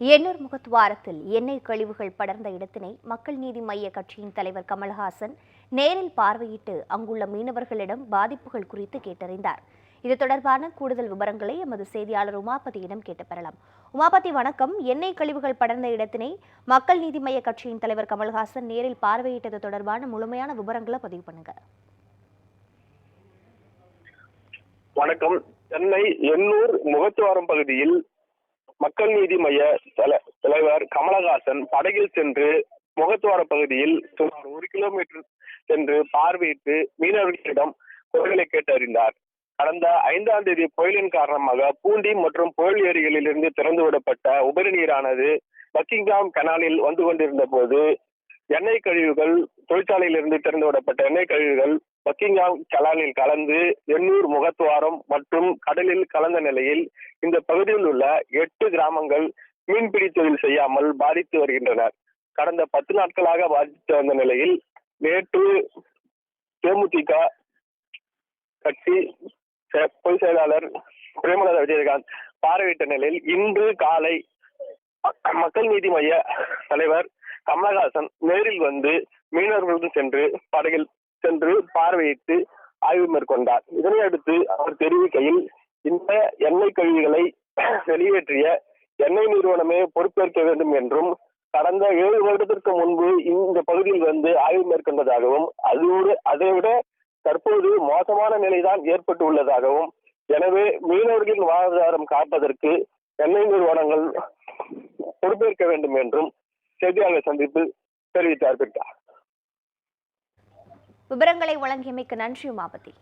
எண்ணூர் முகத்துவாரத்தில் எண்ணெய் கழிவுகள் படர்ந்த இடத்தினை மக்கள் நீதி மைய கட்சியின் தலைவர் கமல்ஹாசன் நேரில் பார்வையிட்டு அங்குள்ள மீனவர்களிடம் பாதிப்புகள் குறித்து கேட்டறிந்தார். இது தொடர்பான கூடுதல் விவரங்களை எமது செய்தியாளர் உமாபதியிடம் கேட்டு பெறலாம் உமாபதி வணக்கம். எண்ணெய் கழிவுகள் படர்ந்த இடத்தினை மக்கள் நீதி மைய கட்சியின் தலைவர் கமல்ஹாசன் நேரில் பார்வையிட்டது தொடர்பான முழுமையான விவரங்களை பதிவு பண்ணுங்க. வணக்கம். சென்னை எண்ணூர் முகத்துவாரம் பகுதியில் மக்கள் நீதி மைய தல- தலைவர் கமலஹாசன் படகில் சென்று முகத்துவார பகுதியில் சுமார் ஒரு கிலோமீட்டர் சென்று பார்வையிட்டு மீனவர்களிடம் குரல்களை கேட்டறிந்தார். கடந்த ஐந்தாம் தேதி புயலின் காரணமாக பூண்டி மற்றும் புயல் ஏரிகளில் இருந்து திறந்து விடப்பட்ட உபரி நீரானது பக்கிங்காம் கனாலில் வந்து கொண்டிருந்த போது எண்ணெய் கழிவுகள் தொழிற்சாலையிலிருந்து திறந்து விடப்பட்ட எண்ணெய் கழிவுகள் பக்கிங்காம் கலானில் கலந்து எண்ணூர் முகத்துவாரம் மற்றும் கடலில் கலந்த நிலையில் இந்த பகுதியில் உள்ள எட்டு கிராமங்கள் மீன்பிடி தொழில் செய்யாமல் பாதித்து வருகின்றனர். கடந்த பத்து நாட்களாக பாதித்து வந்த நிலையில் நேற்று தேமுதிக கட்சி செ- பொதுச் செயலாளர் பிரேமலதா விஜயகாந்த் பார்வையிட்ட நிலையில் இன்று காலை ம- மக்கள் நீதி மைய தலைவர் கமலஹாசன் நேரில் வந்து மீனவர்களுடன் சென்று படகில் சென்று பார்வையிட்டு ஆய்வு மேற்கொண்டார். இதனையடுத்து அவர் தெரிவிக்கையில் இந்த எண்ணெய் கழிவுகளை வெளியேற்றிய எண்ணெய் நிறுவனமே பொறுப்பேற்க வேண்டும் என்றும் கடந்த ஏழு வருடத்திற்கு முன்பு இந்த பகுதியில் வந்து ஆய்வு மேற்கொண்டதாகவும் அதோடு அதைவிட தற்போது மோசமான நிலைதான் ஏற்பட்டு உள்ளதாகவும் எனவே மீனவர்களின் வாழ்வாதாரம் காப்பதற்கு எண்ணெய் நிறுவனங்கள் பொறுப்பேற்க வேண்டும் என்றும் செய்தியாளர் சந்திப்பில் தெரிவித்தார் பிரிட்டா விவரங்களை வழங்கியமைக்கு நன்றி உமாபதி